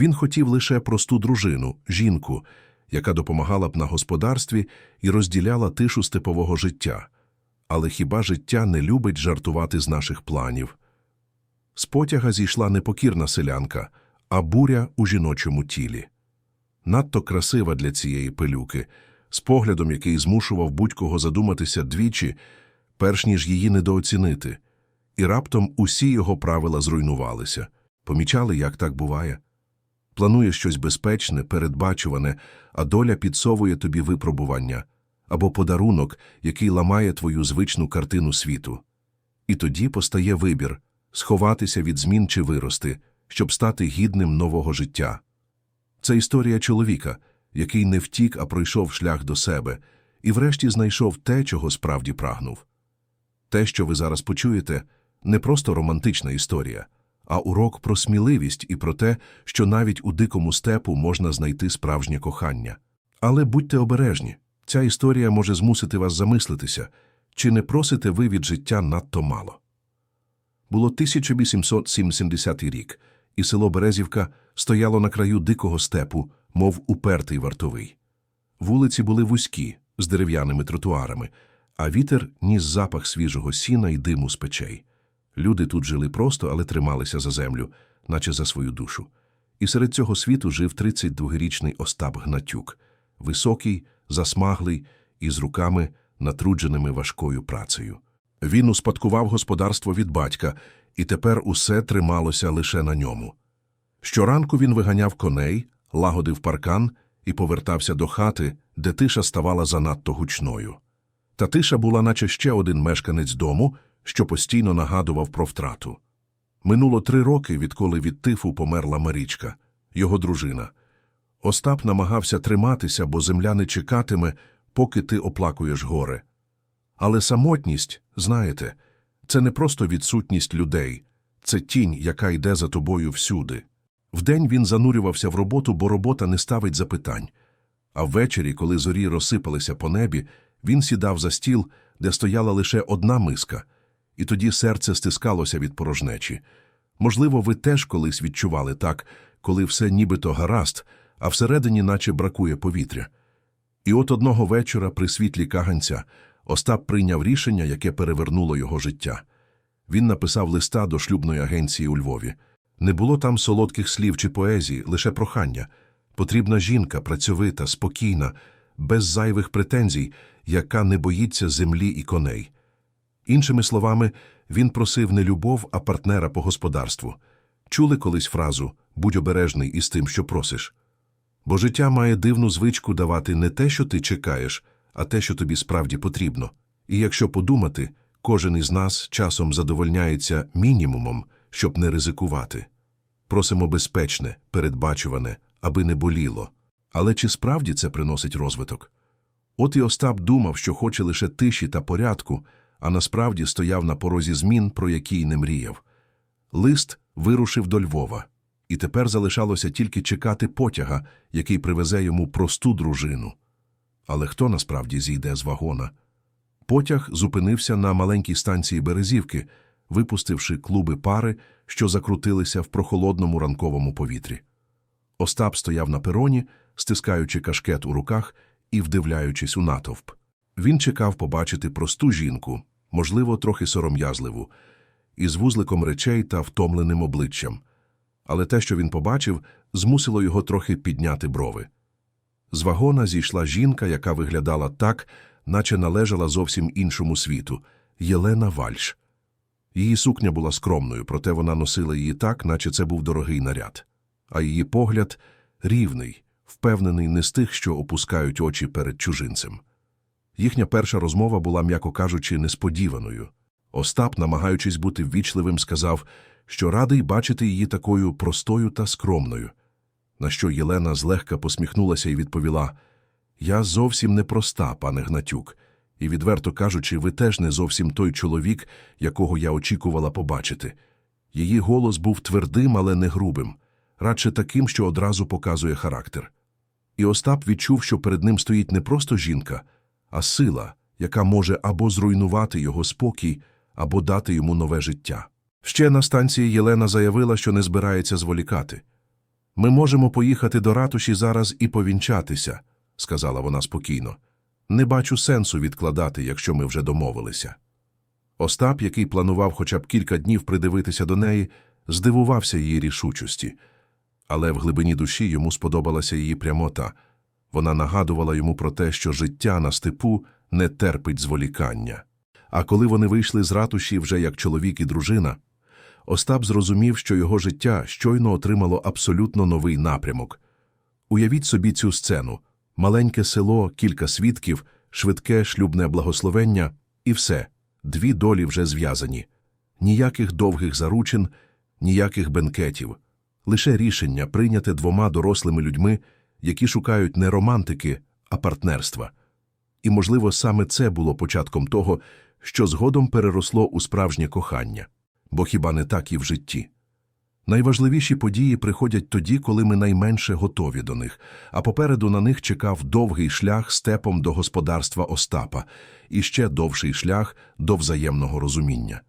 Він хотів лише просту дружину, жінку, яка допомагала б на господарстві і розділяла тишу степового життя. Але хіба життя не любить жартувати з наших планів? З потяга зійшла непокірна селянка, а буря у жіночому тілі. Надто красива для цієї пилюки, з поглядом, який змушував будь-кого задуматися двічі, перш ніж її недооцінити. І раптом усі його правила зруйнувалися. Помічали, як так буває? Планує щось безпечне, передбачуване, а доля підсовує тобі випробування або подарунок, який ламає твою звичну картину світу. І тоді постає вибір сховатися від змін чи вирости, щоб стати гідним нового життя. Це історія чоловіка, який не втік, а пройшов шлях до себе, і врешті знайшов те, чого справді прагнув. Те, що ви зараз почуєте, не просто романтична історія, а урок про сміливість і про те, що навіть у дикому степу можна знайти справжнє кохання. Але будьте обережні, ця історія може змусити вас замислитися, чи не просите ви від життя надто мало. Було 1870 рік, і село Березівка стояло на краю дикого степу, мов упертий вартовий. Вулиці були вузькі, з дерев'яними тротуарами, а вітер ніс запах свіжого сіна й диму з печей. Люди тут жили просто, але трималися за землю, наче за свою душу. І серед цього світу жив 32-річний Остап Гнатюк, високий, засмаглий і з руками, натрудженими важкою працею. Він успадкував господарство від батька, і тепер усе трималося лише на ньому. Щоранку він виганяв коней, лагодив паркан і повертався до хати, де тиша ставала занадто гучною. Та тиша була наче ще один мешканець дому, що постійно нагадував про втрату. Минуло три роки, відколи від тифу померла Марічка, його дружина. Остап намагався триматися, бо земля не чекатиме, поки ти оплакуєш горе. Але самотність, знаєте, це не просто відсутність людей, це тінь, яка йде за тобою всюди. Вдень він занурювався в роботу, бо робота не ставить запитань. А ввечері, коли зорі розсипалися по небі, він сідав за стіл, де стояла лише одна миска, і тоді серце стискалося від порожнечі. Можливо, ви теж колись відчували так, коли все нібито гаразд, а всередині наче бракує повітря. І от одного вечора при світлі каганця Остап прийняв рішення, яке перевернуло його життя. Він написав листа до шлюбної агенції у Львові. Не було там солодких слів чи поезії, лише прохання. Потрібна жінка, працьовита, спокійна, без зайвих претензій, яка не боїться землі і коней. Іншими словами, він просив не любов, а партнера по господарству. Чули колись фразу будь обережний із тим, що просиш. Бо життя має дивну звичку давати не те, що ти чекаєш, а те, що тобі справді потрібно. І якщо подумати, кожен із нас часом задовольняється мінімумом, щоб не ризикувати. Просимо безпечне, передбачуване, аби не боліло. Але чи справді це приносить розвиток? От і Остап думав, що хоче лише тиші та порядку, а насправді стояв на порозі змін, про які й не мріяв. Лист вирушив до Львова, і тепер залишалося тільки чекати потяга, який привезе йому просту дружину. Але хто насправді зійде з вагона? Потяг зупинився на маленькій станції Березівки, випустивши клуби пари, що закрутилися в прохолодному ранковому повітрі. Остап стояв на пероні, стискаючи кашкет у руках і вдивляючись у натовп. Він чекав побачити просту жінку, можливо, трохи сором'язливу, із вузликом речей та втомленим обличчям. Але те, що він побачив, змусило його трохи підняти брови. З вагона зійшла жінка, яка виглядала так, наче належала зовсім іншому світу Єлена Вальш. Її сукня була скромною, проте вона носила її так, наче це був дорогий наряд. А її погляд рівний, впевнений не з тих, що опускають очі перед чужинцем. Їхня перша розмова була, м'яко кажучи, несподіваною. Остап, намагаючись бути ввічливим, сказав, що радий бачити її такою простою та скромною. На що Єлена злегка посміхнулася і відповіла Я зовсім не проста, пане Гнатюк, і, відверто кажучи, ви теж не зовсім той чоловік, якого я очікувала побачити. Її голос був твердим, але не грубим, радше таким, що одразу показує характер. І Остап відчув, що перед ним стоїть не просто жінка, а сила, яка може або зруйнувати його спокій, або дати йому нове життя. Ще на станції Єлена заявила, що не збирається зволікати. Ми можемо поїхати до ратуші зараз і повінчатися, сказала вона спокійно. Не бачу сенсу відкладати, якщо ми вже домовилися. Остап, який планував хоча б кілька днів придивитися до неї, здивувався її рішучості. Але в глибині душі йому сподобалася її прямота. Вона нагадувала йому про те, що життя на степу не терпить зволікання. А коли вони вийшли з ратуші вже як чоловік і дружина, Остап зрозумів, що його життя щойно отримало абсолютно новий напрямок. Уявіть собі цю сцену маленьке село, кілька свідків, швидке шлюбне благословення і все. Дві долі вже зв'язані. Ніяких довгих заручин, ніяких бенкетів. Лише рішення, прийняте двома дорослими людьми, які шукають не романтики, а партнерства. І, можливо, саме це було початком того, що згодом переросло у справжнє кохання. Бо хіба не так і в житті? Найважливіші події приходять тоді, коли ми найменше готові до них, а попереду на них чекав довгий шлях степом до господарства Остапа і ще довший шлях до взаємного розуміння.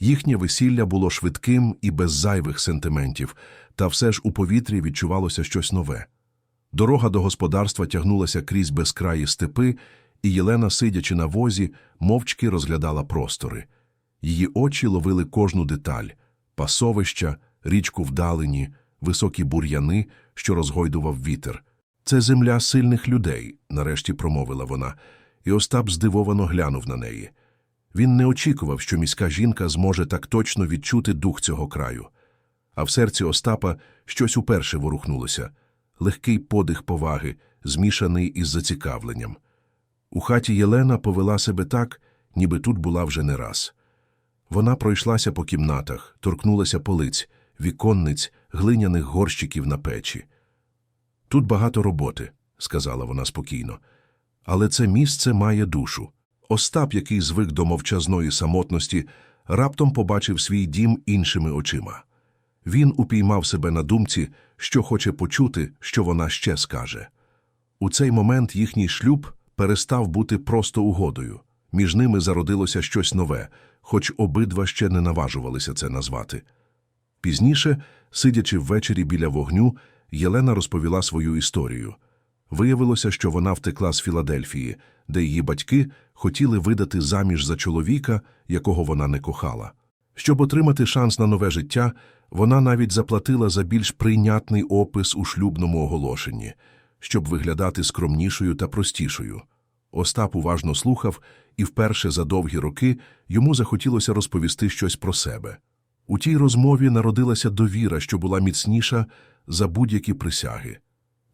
Їхнє весілля було швидким і без зайвих сентиментів, та все ж у повітрі відчувалося щось нове. Дорога до господарства тягнулася крізь безкраї степи, і Єлена, сидячи на возі, мовчки розглядала простори. Її очі ловили кожну деталь – пасовища, річку вдалині, високі бур'яни, що розгойдував вітер. «Це земля сильних людей», – нарешті промовила вона, і Остап здивовано глянув на неї. Він не очікував, що міська жінка зможе так точно відчути дух цього краю. А в серці Остапа щось уперше ворухнулося – легкий подих поваги, змішаний із зацікавленням. У хаті Єлена повела себе так, ніби тут була вже не раз. Вона пройшлася по кімнатах, торкнулася полиць, віконниць, глиняних горщиків на печі. Тут багато роботи, сказала вона спокійно, але це місце має душу. Остап, який звик до мовчазної самотності, раптом побачив свій дім іншими очима. Він упіймав себе на думці, що хоче почути, що вона ще скаже. У цей момент їхній шлюб перестав бути просто угодою. Між ними зародилося щось нове, хоч обидва ще не наважувалися це назвати. Пізніше, сидячи ввечері біля вогню, Єлена розповіла свою історію. Виявилося, що вона втекла з Філадельфії, де її батьки хотіли видати заміж за чоловіка, якого вона не кохала. Щоб отримати шанс на нове життя, вона навіть заплатила за більш прийнятний опис у шлюбному оголошенні, щоб виглядати скромнішою та простішою. Остап уважно слухав, і вперше за довгі роки йому захотілося розповісти щось про себе. У тій розмові народилася довіра, що була міцніша за будь-які присяги.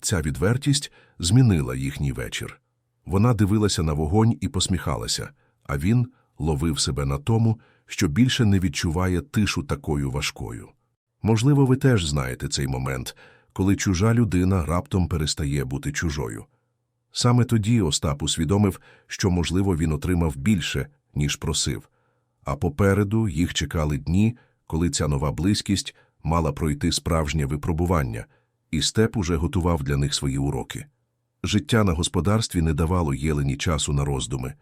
Ця відвертість змінила їхній вечір. Вона дивилася на вогонь і посміхалася, а він ловив себе на тому, що більше не відчуває тишу такою важкою. Можливо, ви теж знаєте цей момент, коли чужа людина раптом перестає бути чужою. Саме тоді Остап усвідомив, що, можливо, він отримав більше, ніж просив. А попереду їх чекали дні, коли ця нова близькість мала пройти справжнє випробування, і степ уже готував для них свої уроки. Життя на господарстві не давало Єлені часу на роздуми.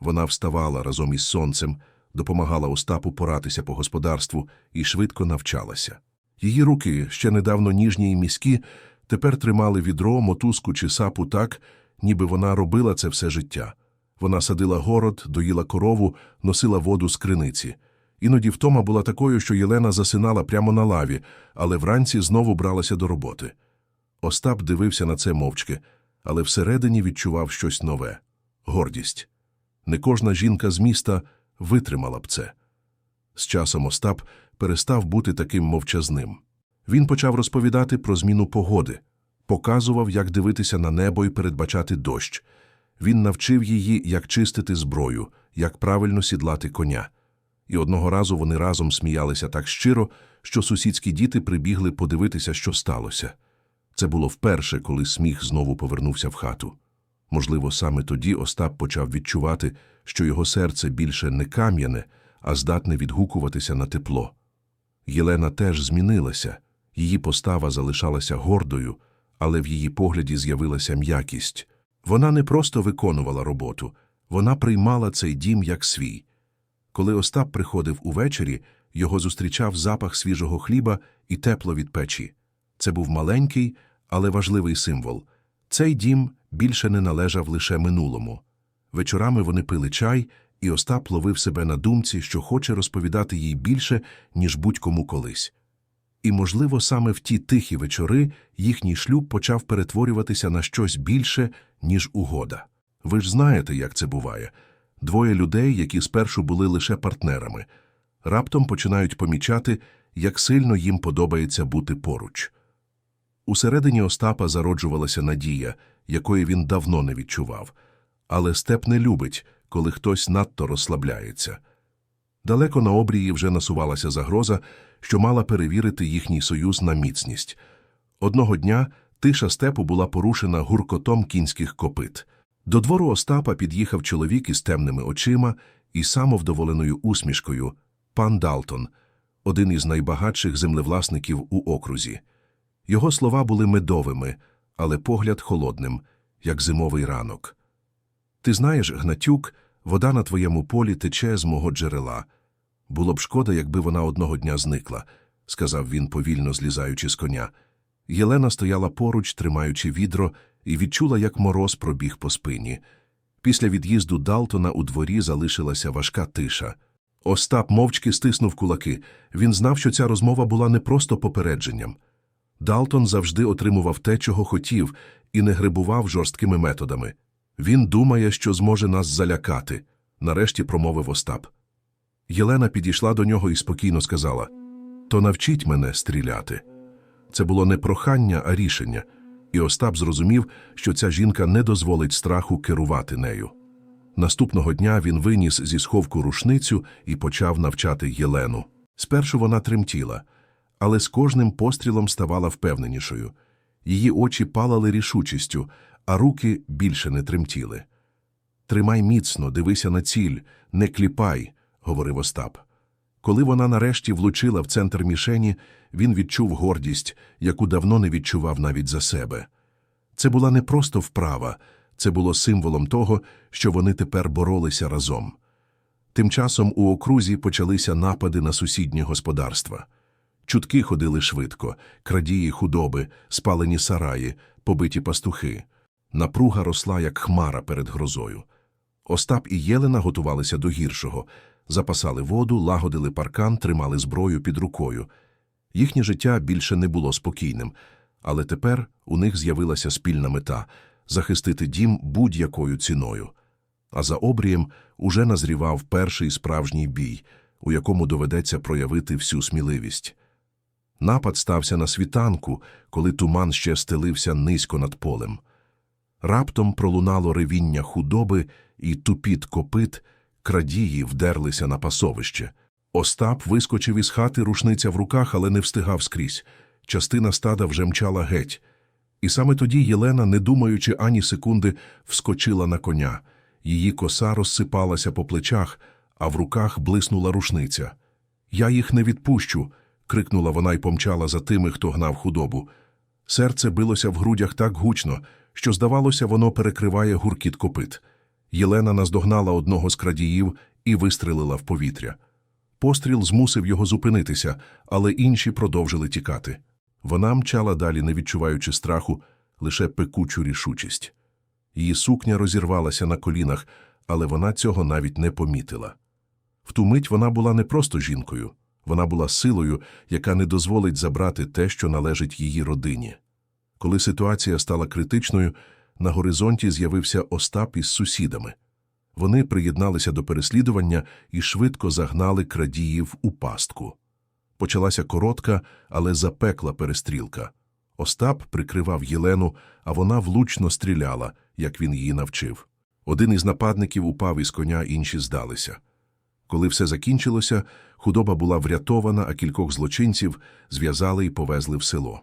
Вона вставала разом із сонцем, допомагала Остапу поратися по господарству і швидко навчалася. Її руки, ще недавно ніжні і міські, тепер тримали відро, мотузку чи сапу так, ніби вона робила це все життя. Вона садила город, доїла корову, носила воду з криниці. Іноді втома була такою, що Єлена засинала прямо на лаві, але вранці знову бралася до роботи. Остап дивився на це мовчки, але всередині відчував щось нове гордість. Не кожна жінка з міста витримала б це. З часом Остап перестав бути таким мовчазним. Він почав розповідати про зміну погоди, показував, як дивитися на небо і передбачати дощ. Він навчив її, як чистити зброю, як правильно сідлати коня. І одного разу вони разом сміялися так щиро, що сусідські діти прибігли подивитися, що сталося. Це було вперше, коли сміх знову повернувся в хату. Можливо, саме тоді Остап почав відчувати, що його серце більше не кам'яне, а здатне відгукуватися на тепло. Єлена теж змінилася, її постава залишалася гордою, але в її погляді з'явилася м'якість. Вона не просто виконувала роботу, вона приймала цей дім як свій. Коли Остап приходив увечері, його зустрічав запах свіжого хліба і тепло від печі. Це був маленький, але важливий символ. Цей дім більше не належав лише минулому. Вечорами вони пили чай, і Остап ловив себе на думці, що хоче розповідати їй більше, ніж будь-кому колись. І, можливо, саме в ті тихі вечори їхній шлюб почав перетворюватися на щось більше, ніж угода. Ви ж знаєте, як це буває. Двоє людей, які спершу були лише партнерами, раптом починають помічати, як сильно їм подобається бути поруч. Усередині Остапа зароджувалася надія, якої він давно не відчував. Але степ не любить, коли хтось надто розслабляється. Далеко на обрії вже насувалася загроза, що мала перевірити їхній союз на міцність. Одного дня тиша степу була порушена гуркотом кінських копит. До двору Остапа під'їхав чоловік із темними очима і самовдоволеною усмішкою пан Далтон, один із найбагатших землевласників у окрузі. Його слова були медовими, але погляд холодним, як зимовий ранок. Ти знаєш, Гнатюк, вода на твоєму полі тече з мого джерела. Було б шкода, якби вона одного дня зникла, сказав він, повільно злізаючи з коня. Єлена стояла поруч, тримаючи відро, і відчула, як мороз пробіг по спині. Після від'їзду Далтона у дворі залишилася важка тиша. Остап мовчки стиснув кулаки. Він знав, що ця розмова була не просто попередженням. Далтон завжди отримував те, чого хотів, і не грибував жорсткими методами. Він думає, що зможе нас залякати, нарешті промовив Остап. Єлена підійшла до нього і спокійно сказала: То навчіть мене стріляти. Це було не прохання, а рішення, і Остап зрозумів, що ця жінка не дозволить страху керувати нею. Наступного дня він виніс зі сховку рушницю і почав навчати Єлену. Спершу вона тремтіла, але з кожним пострілом ставала впевненішою. Її очі палали рішучістю, а руки більше не тремтіли. Тримай міцно, дивися на ціль, не кліпай, говорив Остап. Коли вона нарешті влучила в центр мішені, він відчув гордість, яку давно не відчував навіть за себе. Це була не просто вправа, це було символом того, що вони тепер боролися разом. Тим часом у окрузі почалися напади на сусідні господарства. Чутки ходили швидко, крадії худоби, спалені сараї, побиті пастухи. Напруга росла, як хмара перед грозою. Остап і Єлена готувалися до гіршого, запасали воду, лагодили паркан, тримали зброю під рукою. Їхнє життя більше не було спокійним, але тепер у них з'явилася спільна мета захистити дім будь-якою ціною. А за обрієм уже назрівав перший справжній бій, у якому доведеться проявити всю сміливість. Напад стався на світанку, коли туман ще стелився низько над полем. Раптом пролунало ревіння худоби і тупіт копит, крадії вдерлися на пасовище. Остап вискочив із хати, рушниця в руках, але не встигав скрізь. Частина стада вже мчала геть. І саме тоді Єлена, не думаючи ані секунди, вскочила на коня. Її коса розсипалася по плечах, а в руках блиснула рушниця. Я їх не відпущу. Крикнула вона й помчала за тими, хто гнав худобу. Серце билося в грудях так гучно, що, здавалося, воно перекриває гуркіт копит. Єлена наздогнала одного з крадіїв і вистрелила в повітря. Постріл змусив його зупинитися, але інші продовжили тікати. Вона мчала далі, не відчуваючи страху, лише пекучу рішучість. Її сукня розірвалася на колінах, але вона цього навіть не помітила. В ту мить вона була не просто жінкою, вона була силою, яка не дозволить забрати те, що належить її родині. Коли ситуація стала критичною, на горизонті з'явився Остап із сусідами. Вони приєдналися до переслідування і швидко загнали крадіїв у пастку. Почалася коротка, але запекла перестрілка. Остап прикривав Єлену, а вона влучно стріляла, як він її навчив. Один із нападників упав із коня, інші здалися. Коли все закінчилося, худоба була врятована, а кількох злочинців зв'язали і повезли в село.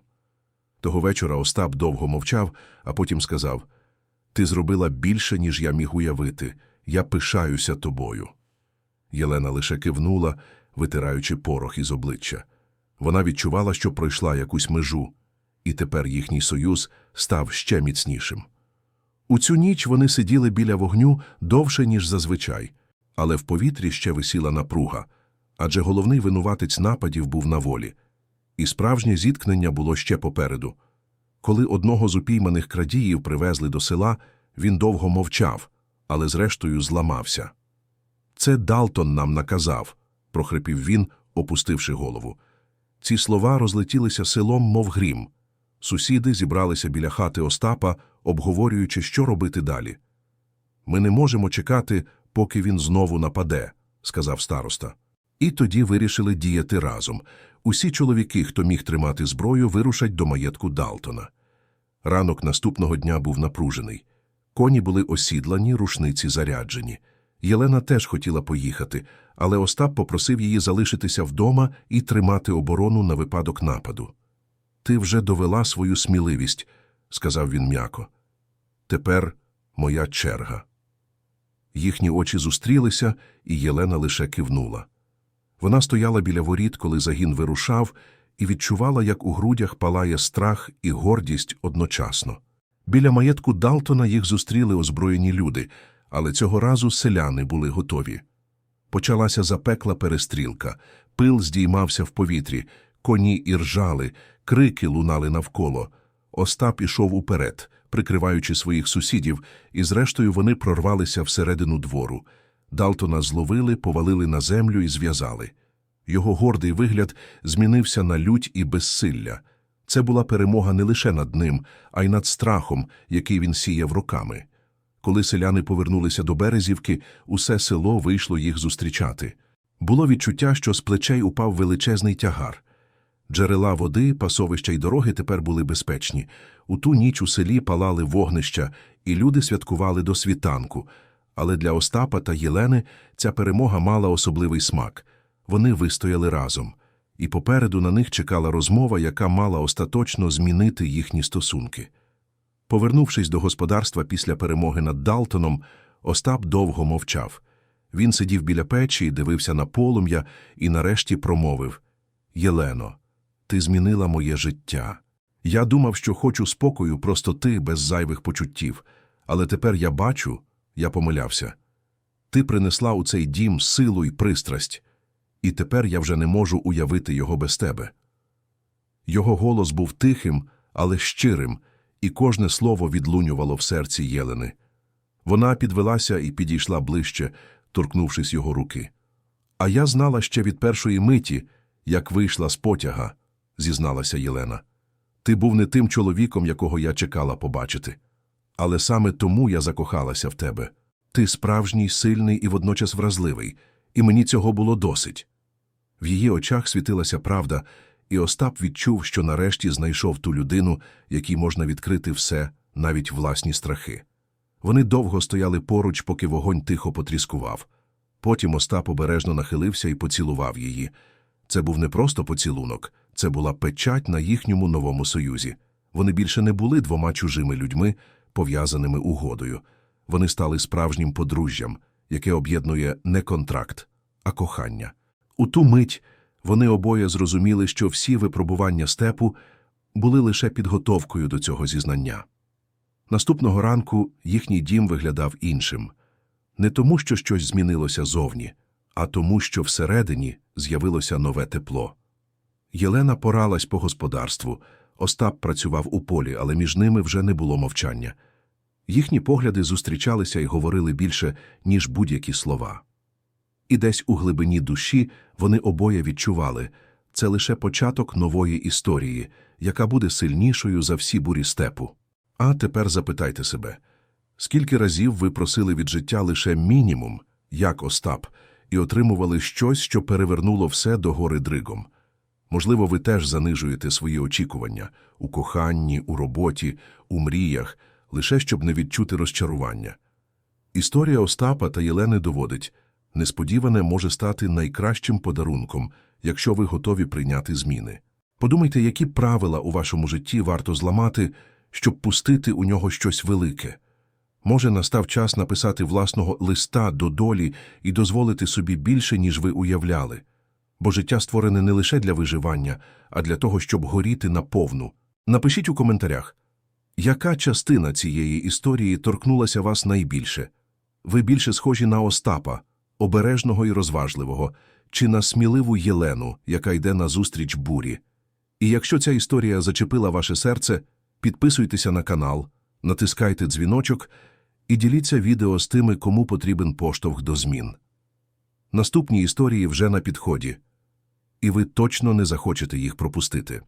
Того вечора Остап довго мовчав, а потім сказав Ти зробила більше, ніж я міг уявити. Я пишаюся тобою. Єлена лише кивнула, витираючи порох із обличчя. Вона відчувала, що пройшла якусь межу, і тепер їхній союз став ще міцнішим. У цю ніч вони сиділи біля вогню довше, ніж зазвичай, але в повітрі ще висіла напруга, адже головний винуватець нападів був на волі. І справжнє зіткнення було ще попереду. Коли одного з упійманих крадіїв привезли до села, він довго мовчав, але зрештою зламався. Це Далтон нам наказав, прохрипів він, опустивши голову. Ці слова розлетілися селом, мов грім. Сусіди зібралися біля хати Остапа, обговорюючи, що робити далі. Ми не можемо чекати, поки він знову нападе, сказав староста. І тоді вирішили діяти разом. Усі чоловіки, хто міг тримати зброю, вирушать до маєтку Далтона. Ранок наступного дня був напружений. Коні були осідлані, рушниці заряджені. Єлена теж хотіла поїхати, але Остап попросив її залишитися вдома і тримати оборону на випадок нападу. Ти вже довела свою сміливість, сказав він м'яко. Тепер моя черга. Їхні очі зустрілися, і Єлена лише кивнула. Вона стояла біля воріт, коли загін вирушав, і відчувала, як у грудях палає страх і гордість одночасно. Біля маєтку Далтона їх зустріли озброєні люди, але цього разу селяни були готові. Почалася запекла перестрілка, пил здіймався в повітрі, коні іржали, крики лунали навколо. Остап ішов уперед, прикриваючи своїх сусідів, і зрештою вони прорвалися всередину двору. Далтона зловили, повалили на землю і зв'язали. Його гордий вигляд змінився на лють і безсилля. Це була перемога не лише над ним, а й над страхом, який він сіяв роками. Коли селяни повернулися до Березівки, усе село вийшло їх зустрічати. Було відчуття, що з плечей упав величезний тягар. Джерела води, пасовища й дороги тепер були безпечні. У ту ніч у селі палали вогнища, і люди святкували до світанку. Але для Остапа та Єлени ця перемога мала особливий смак. Вони вистояли разом. І попереду на них чекала розмова, яка мала остаточно змінити їхні стосунки. Повернувшись до господарства після перемоги над Далтоном, Остап довго мовчав. Він сидів біля печі, дивився на полум'я і нарешті промовив Єлено, ти змінила моє життя. Я думав, що хочу спокою, простоти, без зайвих почуттів, але тепер я бачу, я помилявся. Ти принесла у цей дім силу й пристрасть, і тепер я вже не можу уявити його без тебе. Його голос був тихим, але щирим, і кожне слово відлунювало в серці Єлени. Вона підвелася і підійшла ближче, торкнувшись його руки. А я знала ще від першої миті, як вийшла з потяга, зізналася Єлена. Ти був не тим чоловіком, якого я чекала побачити. Але саме тому я закохалася в тебе. Ти справжній, сильний і водночас вразливий, і мені цього було досить. В її очах світилася правда, і Остап відчув, що нарешті знайшов ту людину, якій можна відкрити все, навіть власні страхи. Вони довго стояли поруч, поки вогонь тихо потріскував. Потім Остап обережно нахилився і поцілував її. Це був не просто поцілунок, це була печать на їхньому новому союзі. Вони більше не були двома чужими людьми, пов'язаними угодою. Вони стали справжнім подружжям, яке об'єднує не контракт, а кохання. У ту мить вони обоє зрозуміли, що всі випробування степу були лише підготовкою до цього зізнання. Наступного ранку їхній дім виглядав іншим. Не тому, що щось змінилося зовні, а тому, що всередині з'явилося нове тепло. Єлена поралась по господарству, Остап працював у полі, але між ними вже не було мовчання. Їхні погляди зустрічалися і говорили більше, ніж будь-які слова. І десь у глибині душі вони обоє відчували це лише початок нової історії, яка буде сильнішою за всі бурі степу. А тепер запитайте себе, скільки разів ви просили від життя лише мінімум, як Остап, і отримували щось, що перевернуло все до гори дригом? Можливо, ви теж занижуєте свої очікування у коханні, у роботі, у мріях, лише щоб не відчути розчарування. Історія Остапа та Єлени доводить, несподіване може стати найкращим подарунком, якщо ви готові прийняти зміни. Подумайте, які правила у вашому житті варто зламати, щоб пустити у нього щось велике. Може, настав час написати власного листа до долі і дозволити собі більше, ніж ви уявляли. Бо життя створене не лише для виживання, а для того, щоб горіти наповну. Напишіть у коментарях, яка частина цієї історії торкнулася вас найбільше? Ви більше схожі на Остапа, обережного і розважливого, чи на сміливу Єлену, яка йде назустріч бурі? І якщо ця історія зачепила ваше серце, підписуйтеся на канал, натискайте дзвіночок і діліться відео з тими, кому потрібен поштовх до змін. Наступні історії вже на підході, і ви точно не захочете їх пропустити.